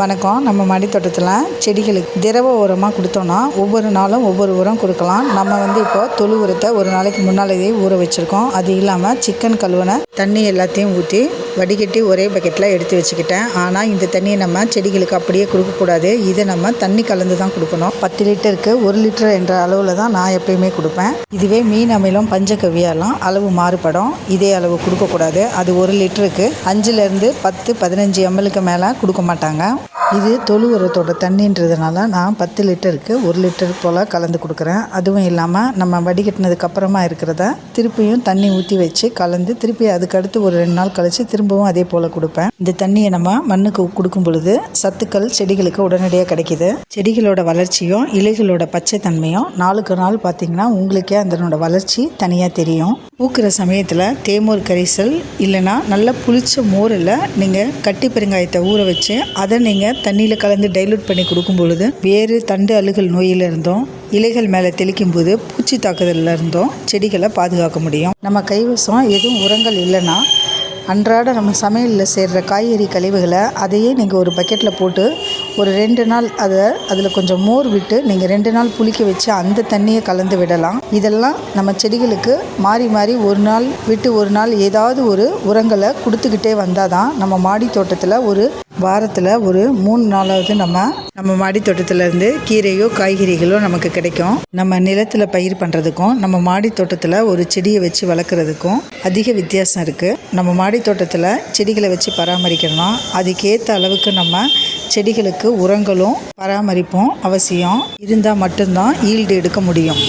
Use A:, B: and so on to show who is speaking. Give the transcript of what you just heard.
A: வணக்கம். நம்ம மடித்தோட்டத்தில் செடிகளுக்கு திரவ உரமாக கொடுத்தோன்னா ஒவ்வொரு நாளும் ஒவ்வொரு உரம் கொடுக்கலாம். நம்ம வந்து இப்போ தொழு உரத்தை ஒரு நாளைக்கு முன்னாலேயே ஊற வச்சுருக்கோம். அது இல்லாமல் சிக்கன் கழுவுன தண்ணி எல்லாத்தையும் ஊற்றி வடிகட்டி ஒரே பக்கெட்டில் எடுத்து வச்சுக்கிட்டேன். ஆனால் இந்த தண்ணியை நம்ம செடிகளுக்கு அப்படியே கொடுக்கக்கூடாது. இதை நம்ம தண்ணி கலந்து தான் கொடுக்கணும். பத்து லிட்டருக்கு ஒரு லிட்டர் என்ற அளவில் தான் நான் எப்பயுமே கொடுப்பேன். இதுவே மீன் அமிலம் பஞ்சகவியாலாம் அளவு மாறுபடும். இதே அளவு கொடுக்கக்கூடாது. அது ஒரு லிட்டருக்கு அஞ்சுலேருந்து பத்து பதினஞ்சு எம்எல்க்கு மேலே கொடுக்க மாட்டாங்க. இது தொழு உரத்தோட தண்ணின்றதுனால நான் பத்து லிட்டருக்கு ஒரு லிட்டர் போல் கலந்து கொடுக்குறேன். அதுவும் இல்லாமல் நம்ம வடிகட்டினதுக்கு அப்புறமா இருக்கிறத திருப்பியும் தண்ணி ஊற்றி வச்சு கலந்து திருப்பி அதுக்கடுத்து ஒரு ரெண்டு நாள் கழித்து திரும்பவும் அதே போல் கொடுப்பேன். இந்த தண்ணியை நம்ம மண்ணுக்கு கொடுக்கும் பொழுது சத்துக்கள் செடிகளுக்கு உடனடியாக கிடைக்கிது. செடிகளோட வளர்ச்சியும் இலைகளோட பச்சை தன்மையும் நாளுக்கு நாள் பார்த்திங்கன்னா உங்களுக்கே அதனோட வளர்ச்சி தனியாக தெரியும். பூக்கிற சமயத்தில் தேமூர் கரிசல் இல்லைன்னா நல்ல புளிச்ச மோரில் நீங்கள் கட்டி பெருங்காயத்தை ஊற வச்சு அதை நீங்கள் தண்ணியில் கலந்து டைலூட் பண்ணி கொடுக்கும் பொழுது வேறு தண்டு அழுகல் நோயிலிருந்தும் இலைகள் மேலே தெளிக்கும் போது பூச்சி தாக்குதலில் இருந்தும். செடிகளை பாதுகாக்க முடியும். நம்ம கைவசம் எதுவும் உரங்கள் இல்லைன்னா அன்றாட நம்ம சமையலில் சேர்கிற காய்கறி கழிவுகளை அதையே நீங்கள் ஒரு பக்கெட்டில் போட்டு ஒரு ரெண்டு நாள் அதை அதில் கொஞ்சம் மோர் விட்டு நீங்கள் ரெண்டு நாள் புளிக்க வச்சு அந்த தண்ணியை கலந்து விடலாம். இதெல்லாம் நம்ம செடிகளுக்கு மாறி மாறி ஒரு நாள் விட்டு ஒரு நாள் ஏதாவது ஒரு உரங்களை கொடுத்துக்கிட்டே வந்தால் தான் நம்ம மாடி தோட்டத்தில் ஒரு வாரத்தில் ஒரு மூணு நாளாவது நம்ம நம்ம மாடி தோட்டத்திலேருந்து கீரையோ காய்கறிகளோ நமக்கு கிடைக்கும். நம்ம நிலத்தில் பயிர் பண்ணுறதுக்கும் நம்ம மாடி தோட்டத்தில் ஒரு செடியை வச்சு வளர்க்குறதுக்கும் அதிக வித்தியாசம் இருக்குது நம்ம மாடி தோட்டத்தில் செடிகளை வச்சு பராமரிக்கணும்னா அதுக்கேற்ற அளவுக்கு நம்ம செடிகளுக்கு உரங்களும் பராமரிப்பும் அவசியம். இருந்தால் மட்டும்தான் ஈல்டு எடுக்க முடியும்.